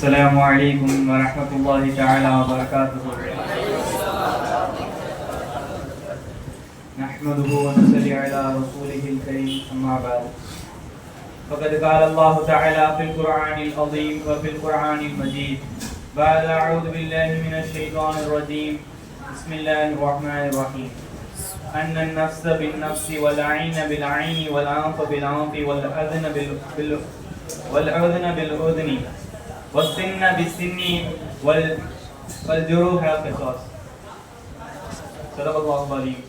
السلام عليكم ورحمة الله تعالى وبركاته. نحمده ونصلي على رسوله الكريم أما بعد. فقد قال الله تعالى في القرآن العظيم وفي القرآن المجيد. بعد أعوذ بالله من الشيطان الرجيم. بسم الله الرحمن الرحيم. أن النفس بالنفس والعين بالعين والأنف بالأنف والأذن بال... بال... والأذن بالأذن. والسن بالسن وال... والجروح قصاص صدق الله العظيم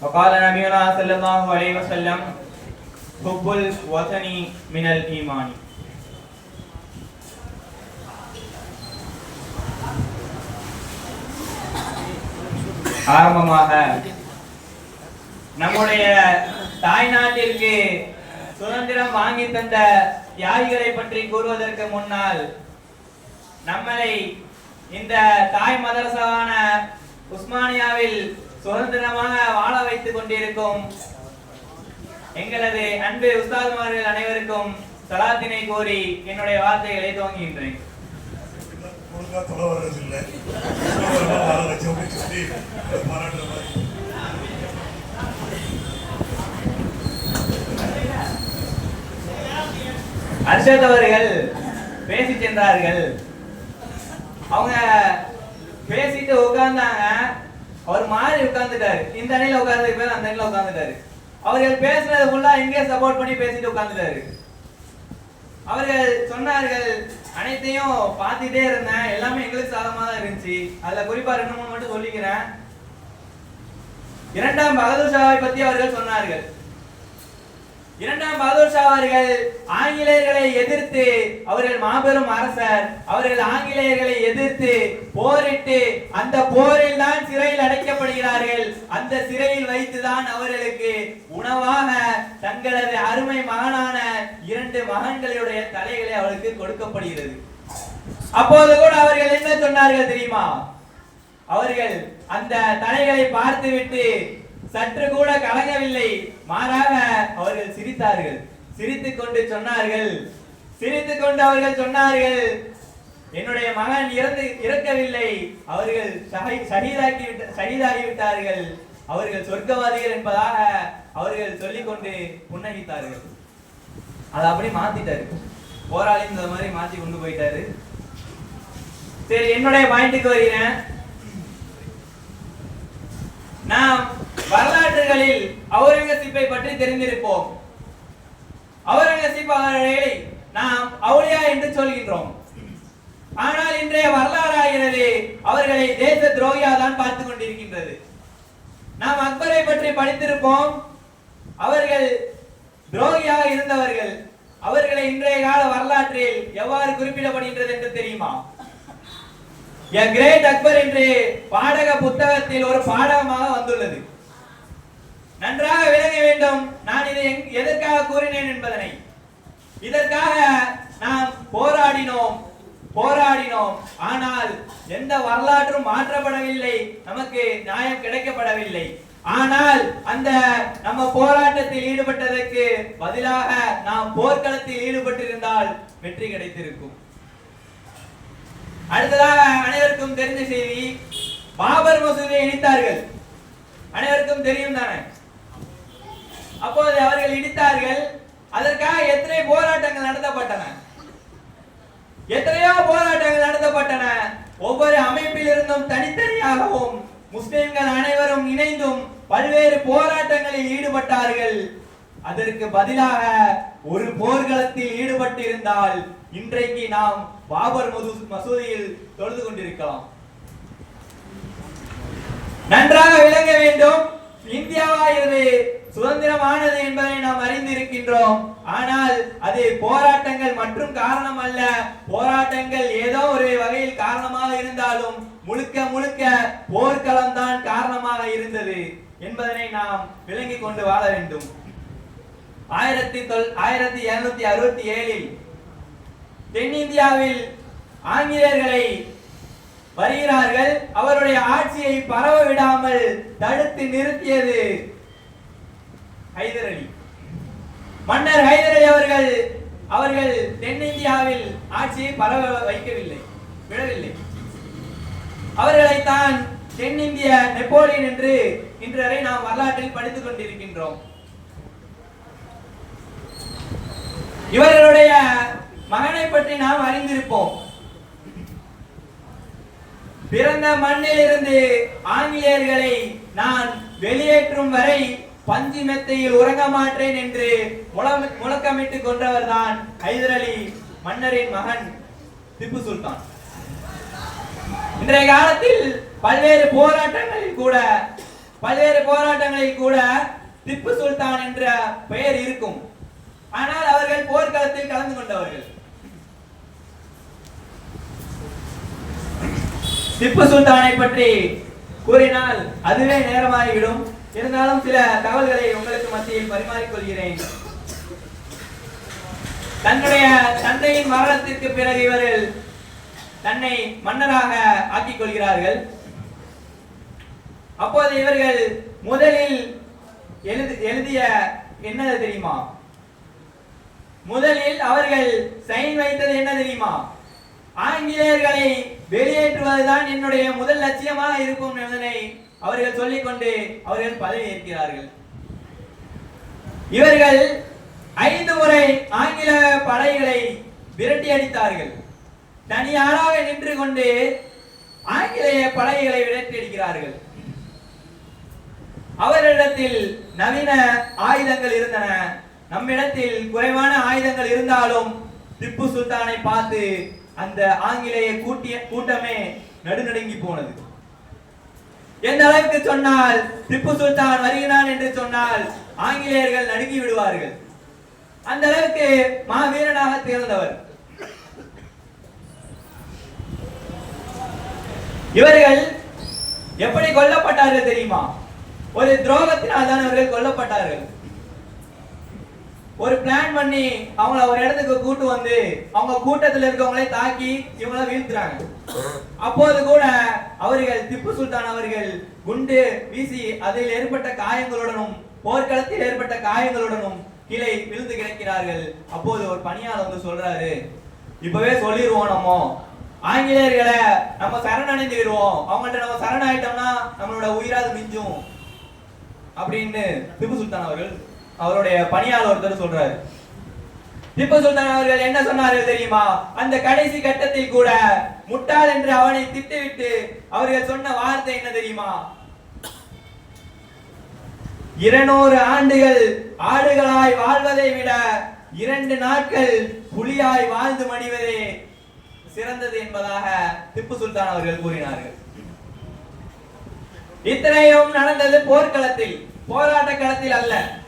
وقال نبينا صلى الله عليه وسلم حب الوطن من الإيمان ஆரம்பமாக நம்முடைய தாய்நாட்டிற்கு சுதந்திரம் வாங்கி தந்த தியாகிகளை பற்றி கூறுவதற்கு முன்னால் நம்மளை இந்த தாய் மதரசாவான உஸ்மானியாவில் சுதந்திரமாக வாழ வைத்துக் கொண்டிருக்கும் எங்களது அன்பு உஸ்தாதுமார்கள் அனைவருக்கும் சலாத்தினை கோரி என்னுடைய வார்த்தைகளை துவங்குகின்றேன். தொலை வர்றதில்லை வர வச்சவங்க சொல்லி பாராட்டுற மாதிரி அர்ஷத் அவர்கள் பேசி சென்றார்கள். அவங்க பேசிட்டு உட்கார்ந்தாங்க. அவர் மாறி உட்கார்ந்துட்டாரு. இந்த அணியில உட்கார்ந்து பேர் அந்த அணியில உட்கார்ந்துட்டாரு. அவர்கள் பேசுனது ஃபுல்லா இங்கே சப்போர்ட் பண்ணி பேசிட்டு உட்கார்ந்துட்டாரு. அவர்கள் சொன்னார்கள் அனைத்தையும் பார்த்துட்டே இருந்தேன். எல்லாமே எங்களுக்கு சாதமாக தான் இருந்துச்சு. அதுல குறிப்பா ரெண்டு மூணு மட்டும் சொல்லிக்கிறேன். இரண்டாம் பகதூர் ஷாவை பத்தி அவர்கள் சொன்னார்கள். இரண்டாம் பகதூர் ஷா அவர்கள் ஆங்கிலேயர்களை எதிர்த்து அவர்கள் மாபெரும் அரசர். அவர்கள் ஆங்கிலேயர்களை எதிர்த்து போரிட்டு அந்த போரில் தான் சிறையில் அடைக்கப்படுகிறார்கள். அந்த சிறையில் வைத்துதான் அவர்களுக்கு உணவாக தங்களது அருமை மகனான இரண்டு மகன்களுடைய தலைகளை அவருக்கு கொடுக்கப்படுகிறது. அப்போது கூட அவர்கள் என்ன சொன்னார்கள் தெரியுமா? அவர்கள் அந்த தலைகளை பார்த்துவிட்டு சற்று கூட கலங்கவில்லை. மாறாக அவர்கள் சிரித்தார்கள். சிரித்துக் கொண்டு சொன்னார்கள். சிரித்துக் கொண்டு அவர்கள் சொன்னார்கள் என்னுடைய மகன் இறந்து இறக்கவில்லை. அவர்கள் சகிதாக்கி சகிதாகிவிட்டார்கள். அவர்கள் சொர்க்கவாதிகள் என்பதாக அவர்கள் சொல்லிக்கொண்டு புன்னகித்தார்கள். அதை அப்படி மாத்திட்டாரு. போராளி இந்த மாதிரி மாத்தி கொண்டு போயிட்டாரு. சரி என்னுடைய பாயிண்ட்டுக்கு வருகிறேன். நாம் வரலாற்றுகளில் அவுரங்கசீப்பை பற்றி தெரிந்திருப்போம். அவுரங்கசீப் அவர்களை? நாம் அவுளியா என்று சொல்கின்றோம். ஆனால் இன்றைய வரலாறாகிறது அவர்களை தேச துரோகியா தான் பார்த்து கொண்டிருக்கின்றது. நாம் அக்பரை பற்றி படித்திருப்போம். அவர்கள் துரோகியாக இருந்தவர்கள் அவர்களை இன்றைய கால வரலாற்றில் எவ்வாறு குறிப்பிடப்படுகின்றது என்று தெரியுமா? A கிரேட் அக்பர் என்று பாடக புத்தகத்தில் ஒரு பாடகமாக வந்துள்ளது. நன்றாக விளங்க வேண்டும். நான் இதை எதற்காக கூறினேன் என்பதனை. இதற்காக நாம் போராடினோம். போராடினோம். ஆனால் எந்த வரலாற்றும் மாற்றப்படவில்லை. நமக்கு நியாயம் கிடைக்கப்படவில்லை. ஆனால் அந்த நம்ம போராட்டத்தில் ஈடுபட்டதற்கு பதிலாக நாம் போர்க்களத்தில் ஈடுபட்டிருந்தால் வெற்றி கிடைத்திருக்கும். அடுத்ததாக அனைவருக்கும் தெரிந்த செய்தி பாபர் மசூதியை இணைத்தார்கள். அனைவருக்கும் தெரியும் தானே? அப்போது அவர்கள் இடித்தார்கள். அதற்காக எத்தனை போராட்டங்கள் நடத்தப்பட்டன? எத்தனையோ போராட்டங்கள் நடத்தப்பட்டன. ஒவ்வொரு அமைப்பில் இருந்தும் தனித்தனியாகவும் முஸ்லிம்கள் அனைவரும் இணைந்தும் பல்வேறு போராட்டங்களில் ஈடுபட்டார்கள். அதற்கு பதிலாக ஒரு போர்க்களத்தில் ஈடுபட்டிருந்தால் இன்றைக்கு நாம் பாபர் மசூதியில் தொழுது கொண்டிருக்கலாம். நன்றாக விளங்க வேண்டும். இந்தியாவாகிறது சுதந்திரமானது என்பதை நாம் அறிந்திருக்கின்றோம். ஆனால் அது போராட்டங்கள் மற்றும் காரணம் அல்ல. போராட்டங்கள் ஏதோ ஒரு வகையில் காரணமாக இருந்தாலும் முழுக்க முழுக்க போர்க்களம் தான் காரணமாக இருந்தது என்பதனை நாம் விளங்கிக் கொண்டு வாழ வேண்டும். ஆயிரத்தி தொள் ஆயிரத்தி இருநூத்தி அறுபத்தி ஏழில் தென்னிந்தியாவில் ஆங்கிலேயர்களை வருகிறார்கள். அவருடைய ஆட்சியை பரவ விடாமல் தடுத்து நிறுத்தியது ஹைதர் அலி. மன்னர் ஹைதர் அலி அவர்கள் அவர்கள் தென்னிந்தியாவில் ஆட்சியை பரவ வைக்கவில்லை விடவில்லை அவர்களைத்தான் தென்னிந்திய நெப்போலியன் என்று இன்றுவரை நாம் வரலாற்றில் படித்துக் கொண்டிருக்கின்றோம். இவர்களுடைய மகனை பற்றி நாம் அறிந்திருப்போம். பிறந்த மண்ணிலிருந்து ஆங்கிலேயர்களை நான் வெளியேற்றும் வரை பஞ்சு மெத்தையில் உறங்க மாட்டேன் என்று முழம்- கொண்டவர் தான் ஹைதர் அலி மன்னரின் மகன் திப்பு சுல்தான். இன்றைய காலத்தில் பல்வேறு போராட்டங்களில் கூட பல்வேறு போராட்டங்களில் கூட திப்பு சுல்தான் என்ற பெயர் இருக்கும். ஆனால் அவர்கள் போர்க்களத்தில் கலந்து கொண்டவர்கள். திப்பு சுல்தானை பற்றி கூறினால் அதுவே நேரமாகிவிடும். இருந்தாலும் சில தகவல்களை உங்களுக்கு மத்தியில் பரிமாறிக்கொள்கிறேன். தன்னுடைய தந்தையின் மரணத்திற்கு பிறகு இவர்கள் தன்னை மன்னராக ஆக்கிக் கொள்கிறார்கள் அப்போது இவர்கள் முதலில் எழுதி எழுதிய என்னது தெரியுமா? முதலில் அவர்கள் சைன் வைத்தது என்ன தெரியுமா? ஆங்கிலேயர்களை வெளியேற்றுவதுதான் என்னுடைய முதல் லட்சியமாக இருக்கும் என்பதனை அவர்கள் சொல்லிக்கொண்டு அவர்கள் பதவி ஏற்கிறார்கள். இவர்கள் ஐந்து முறை ஆங்கில படைகளை விரட்டி அடித்தார்கள். தனியாராக நின்று கொண்டு ஆங்கிலேய படைகளை விரட்டி அடிக்கிறார்கள். அவரிடத்தில் நவீன ஆயுதங்கள் இருந்தன. நம்மிடத்தில் குறைவான ஆயுதங்கள் இருந்தாலும் திப்பு சுல்தானை பார்த்து அந்த ஆங்கிலேய கூட்டிய கூட்டமே நடுநடுங்கி போனது. எந்த அளவுக்கு சொன்னால் திப்பு சுல்தான் வருகிறான் என்று சொன்னால் ஆங்கிலேயர்கள் நடுங்கி விடுவார்கள். அந்த அளவுக்கு மாவீரனாக திகழ்ந்தவர். இவர்கள் எப்படி கொல்லப்பட்டார்கள் தெரியுமா? ஒரு துரோகத்தினால் தான் அவர்கள் கொல்லப்பட்டார்கள். ஒரு பிளான் பண்ணி அவங்கள ஒரு இடத்துக்கு கூட்டு வந்து அவங்க கூட்டத்தில் இருக்கவங்களே தாக்கி இவங்கள வீழ்த்துறாங்க. அப்போது கூட அவர்கள் திப்பு சுல்தான் அவர்கள் குண்டு வீசி அதில் ஏற்பட்ட காயங்களுடனும் போர்க்களத்தில் ஏற்பட்ட காயங்களுடனும் கீழே விழுந்து கிடக்கிறார்கள். அப்போது ஒரு பணியாளர் வந்து சொல்றாரு இப்பவே சொல்லிடுவோம் நம்ம. ஆங்கிலேயர்களை நம்ம சரணடைந்துடுவோம் அவங்கள்ட்ட நம்ம சரணாயிட்டோம்னா நம்மளோட உயிராது மிஞ்சும். அப்படின்னு திப்பு சுல்தான் அவர்கள் அவருடைய பணியாளர் ஒருத்தர் சொல்றாரு. திப்பு சுல்தான் அவர்கள் என்ன சொன்னார்கள் தெரியுமா? அந்த கடைசி கட்டத்தில் கூட முட்டாள் என்று அவனை திட்டுவிட்டு அவர்கள் சொன்ன வார்த்தை என்ன தெரியுமா? இருநூறு ஆண்டுகள் ஆடுகளாய் வாழ்வதை விட இரண்டு நாட்கள் புலியாய் வாழ்ந்து மடிவதே சிறந்தது என்பதாக திப்பு சுல்தான் அவர்கள் கூறினார்கள். இத்தனையும் நடந்தது போர்க்களத்தில் போராட்ட களத்தில் அல்ல.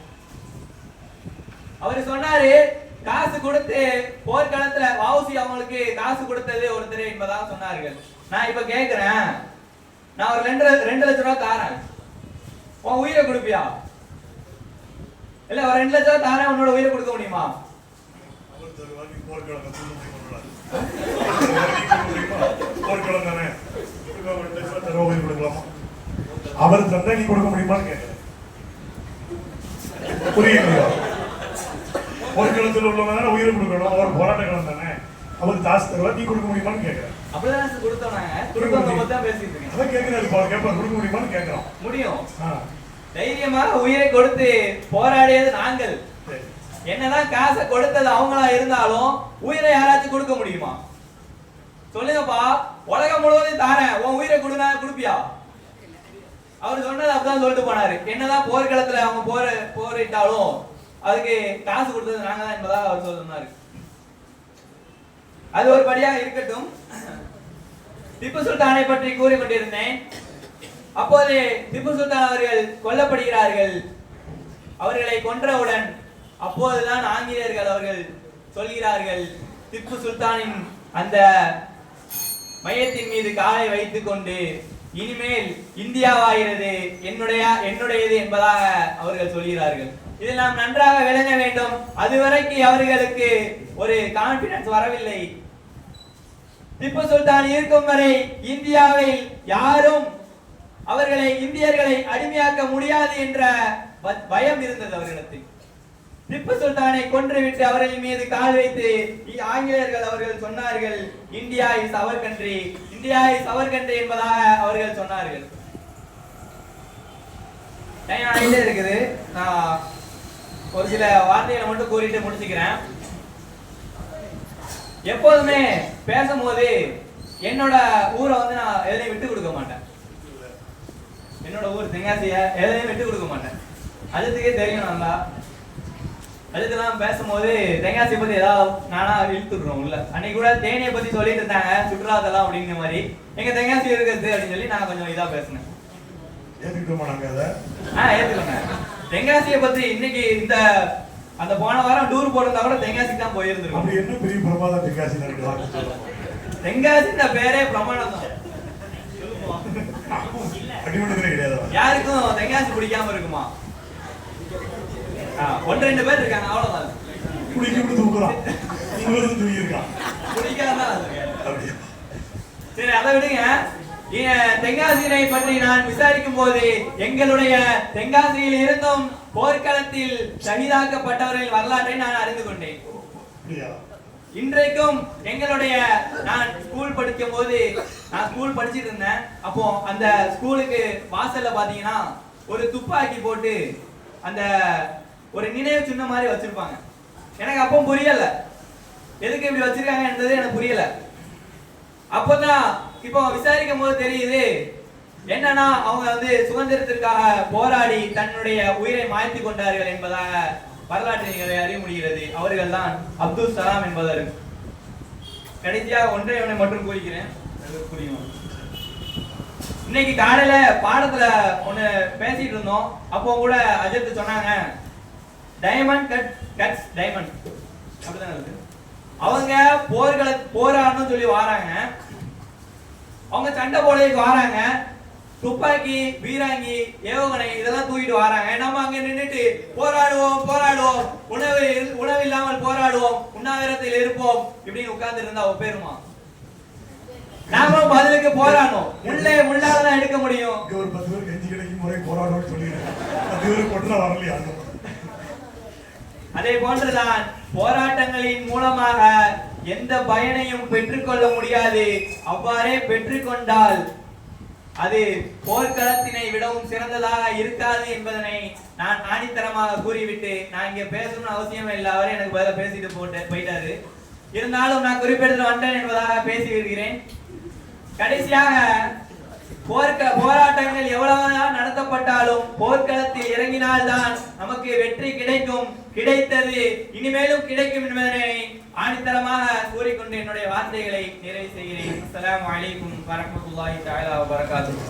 அவர் சொன்னாரு காசு கொடுத்து போர்க்களத்துல வாவுசி அவங்களுக்கு காசு கொடுத்தது ஒருத்தர் என்பதாக சொன்னார்கள். நான் இப்ப கேக்குறேன். நான் ஒரு ரெண்டு ரெண்டு லட்சம் ரூபாய் தாரேன். உன் உயிரை கொடுப்பியா? இல்ல ஒரு ரெண்டு லட்சம் ரூபா தாரேன் உன்னோட உயிரை கொடுக்க முடியுமா? அவர் தந்தை தானே கொடுக்கலாமா நீ கொடுக்க முடியுமான்னு கேட்கிறேன் புரியுது போர்க்களத்தில் உள்ளவங்க உயிரை கொடுக்கணும். அவர் போராட்ட களம் தானே. அவர் காசு தருவா நீ கொடுக்க முடியுமான்னு கேட்கிறேன். அப்படிதான் இருக்கேன் அதான் கேட்கிறாரு பாரு கேட்பார் கொடுக்க முடியுமான்னு கேட்கிறோம். முடியும். தைரியமாக உயிரை கொடுத்து போராடியது நாங்கள். என்னதான் காசை கொடுத்தது அவங்களா இருந்தாலும் உயிரை யாராச்சும் கொடுக்க முடியுமா? சொல்லுங்கப்பா உலகம் முழுவதும் தாரேன் உன் உயிரை கொடுனா கொடுப்பியா? அவர் சொன்னது அப்படிதான் சொல்லிட்டு போனாரு. என்னதான் போர்க்களத்துல அவங்க போர் போரிட்டாலும் அதுக்கு காசு கொடுத்தது நாங்க தான் என்பதாக அவர் சொன்னாரு. அது ஒரு படியாக இருக்கட்டும். திப்பு சுல்தானை பற்றி கூறிக்கொண்டிருந்தேன். அப்போது திப்பு சுல்தான் அவர்கள் கொல்லப்படுகிறார்கள். அவர்களை கொன்றவுடன் அப்போதுதான் ஆங்கிலேயர்கள் அவர்கள் சொல்கிறார்கள் திப்பு சுல்தானின் அந்த மையத்தின் மீது காலை வைத்துக் கொண்டு இனிமேல் இந்தியாவாகிறது என்னுடைய என்னுடையது என்பதாக அவர்கள் சொல்கிறார்கள். இது நாம் நன்றாக விளங்க வேண்டும். அதுவரைக்கு அவர்களுக்கு ஒரு கான்பிடன்ஸ் வரவில்லை. திப்பு சுல்தான் இருக்கும் வரை இந்தியாவில் யாரும் அவர்களை இந்தியர்களை அடிமையாக்க முடியாது என்ற பயம் இருந்தது அவர்களிடத்தில் திப்பு சுல்தானை கொன்றுவிட்டு அவர்கள் மீது கால் வைத்து ஆங்கிலேயர்கள் அவர்கள் சொன்னார்கள் India is our country India is our country என்பதாக அவர்கள் சொன்னார்கள். இருக்குது. நான் ஒரு சில வார்த்தைகளை மட்டும் கூறிட்டு முடிச்சுக்கிறேன். எப்போதுமே பேசும்போது என்னோட ஊரை வந்து நான் எதையும் விட்டு கொடுக்க மாட்டேன். என்னோட ஊர் தென்காசிய எதையும் விட்டு கொடுக்க மாட்டேன். அஜித்துக்கே தெரியும் நல்லா அஜித்துலாம் பேசும்போது தென்காசி பத்தி ஏதாவது நானா இழுத்துடுறோம் உள்ள. அன்னைக்கு கூட தேனியை பத்தி சொல்லிட்டு இருந்தாங்க சுற்றுலாத்தலம் அப்படிங்கிற மாதிரி. எங்க தென்காசி இருக்கிறது அப்படின்னு சொல்லி நான் கொஞ்சம் இதா பேசினேன். ஏத்துக்கிட்டோமா நாங்க அதை? ஆ ஏத்துக்கோங்க. தென்காசியை பத்தி இன்னைக்கு இந்த அந்த போன வாரம் டூர் போட்டிருந்தா கூட தென்காசிக்கு தான் போயிருந்திருக்கோம். அப்படி என்ன பெரிய பிரமாதம் வார்த்தை சொல்லலாம் தென்காசின்ற பேரே பிரமாணம் தான். யாருக்கும் தென்காசி பிடிக்காம இருக்குமா? ஒன்று ரெண்டு பேர் இருக்காங்க அவ்வளவுதான். விட்டு தூக்குறான். இவரும் தூக்கி இருக்கான் பிடிக்காதான் சரி அதை விடுங்க. தென்காசியினை பற்றி நான் விசாரிக்கும் போது எங்களுடைய தென்காசியில் இருந்தும் போர்க்களத்தில் ஷஹீதாக்கப்பட்டவர்களின் வரலாற்றை நான் அறிந்து கொண்டேன். இன்றைக்கும் எங்களுடைய நான் ஸ்கூல் படிக்கும் போது நான் ஸ்கூல் படிச்சிட்டு இருந்தேன். அப்போ அந்த ஸ்கூலுக்கு வாசல்ல பாத்தீங்கன்னா ஒரு துப்பாக்கி போட்டு அந்த ஒரு நினைவு சின்ன மாதிரி வச்சிருப்பாங்க. எனக்கு அப்போ புரியல. எதுக்கு இப்படி வச்சிருக்காங்க என்றது எனக்கு புரியல. அப்பதான் இப்போ விசாரிக்கும் போது தெரியுது என்னன்னா அவங்க வந்து சுதந்திரத்திற்காக போராடி தன்னுடைய உயிரை மாய்த்து கொண்டார்கள் என்பதாக வரலாற்று நிகழ்வை அறிய முடிகிறது. அவர்கள் தான் அப்துல் சலாம் என்பவர். கடைசியாக ஒன்றை ஒன்றை மட்டும் கூறுகிறேன் புரியும் இன்னைக்கு காலையில பாடத்துல ஒண்ணு பேசிட்டு இருந்தோம். அப்போ கூட அஜித் சொன்னாங்க டைமண்ட் கட் கட்ஸ் டைமண்ட் அப்படிதான் அவங்க போர்களை போராடணும்னு சொல்லி வராங்க. அவங்க சண்டை போடுறதுக்கு வராங்க. துப்பாக்கி பீராங்கி ஏவுகணை இதெல்லாம் தூக்கிட்டு வராங்க. நம்ம அங்க நின்னுட்டு போராடுவோம் போராடுவோம். உணவு உணவு இல்லாமல் போராடுவோம். உண்ணாவிரத்தில் இருப்போம். இப்படின்னு உட்கார்ந்து இருந்தா ஒப்பேருமா நாமளும் பதிலுக்கு போராடணும். உள்ளே முள்ளால தான் எடுக்க முடியும். இங்க ஒரு பத்து பேர் கெஞ்சி கிடைக்கும் முறை போராடணும்னு சொல்லிடுறேன் பத்து பேர் கொண்டு வரலையா அதே போன்றுதான் போராட்டங்களின் மூலமாக எந்த பயனையும் பெற்றுக்கொள்ள முடியாது. அவ்வாறே பெற்றுக்கொண்டால் அது போர்க்களத்தினை விடவும் சிறந்ததாக இருக்காது என்பதனை நான் ஆணித்தரமாக கூறிவிட்டு நான் இங்க பேசணும்னு அவசியம் இல்லை. அவரே எனக்கு பதில பேசிட்டு போட்டு போயிட்டாரு. இருந்தாலும் நான் குறிப்பிட்டு வந்தேன் என்பதாக பேசி வருகிறேன் கடைசியாக போர்க்க போராட்டங்கள் எவ்வளவுதான் நடத்தப்பட்டாலும் போர்க்களத்தில் இறங்கினால்தான் நமக்கு வெற்றி கிடைக்கும். கிடைத்தது இனிமேலும் கிடைக்கும் என்பதனை ஆணித்தரமாக கூறிக்கொண்டு என்னுடைய வார்த்தைகளை நிறைவு செய்கிறேன். அஸ்ஸலாமு அலைக்கும் வரஹ்மத்துல்லாஹி தஆலா வபரகாத்துஹு.